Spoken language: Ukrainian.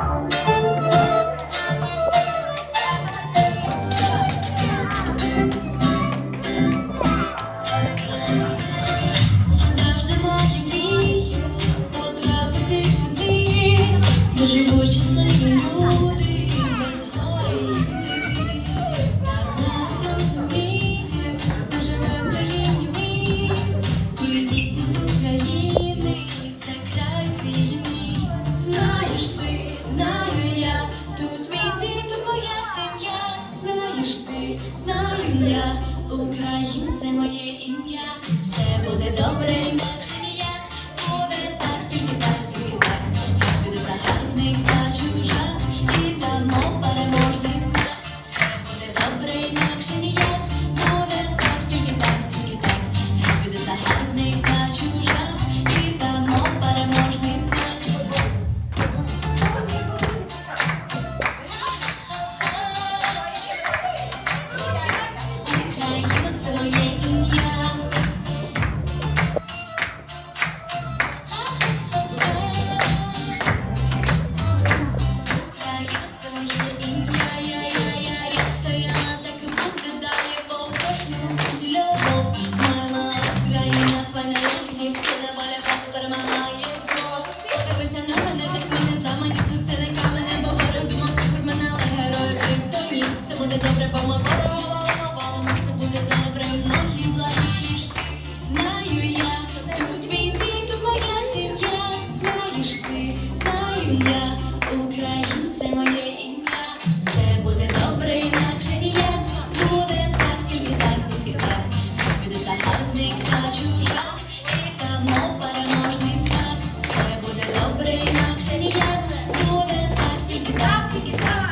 Bye. знаю я, українце моє ім'я, все буде добре, інакше ніяк, буде так, тільки так, тільки так. Я ж буде загарбник та чужак, і давно переможний знак, все буде добре, інакше ніяк. мене. Подивися на мене, так мене зламані не камене, бо говорю, думав, все про то ні. Все буде добре, бо ми ворогували, добре, многі благіш. Знаю я, тут він, тут моя сім'я, знаєш ти, знаю я. і давно переможний знак. Все буде добре, інакше ніяк буде так, тільки так, тільки так.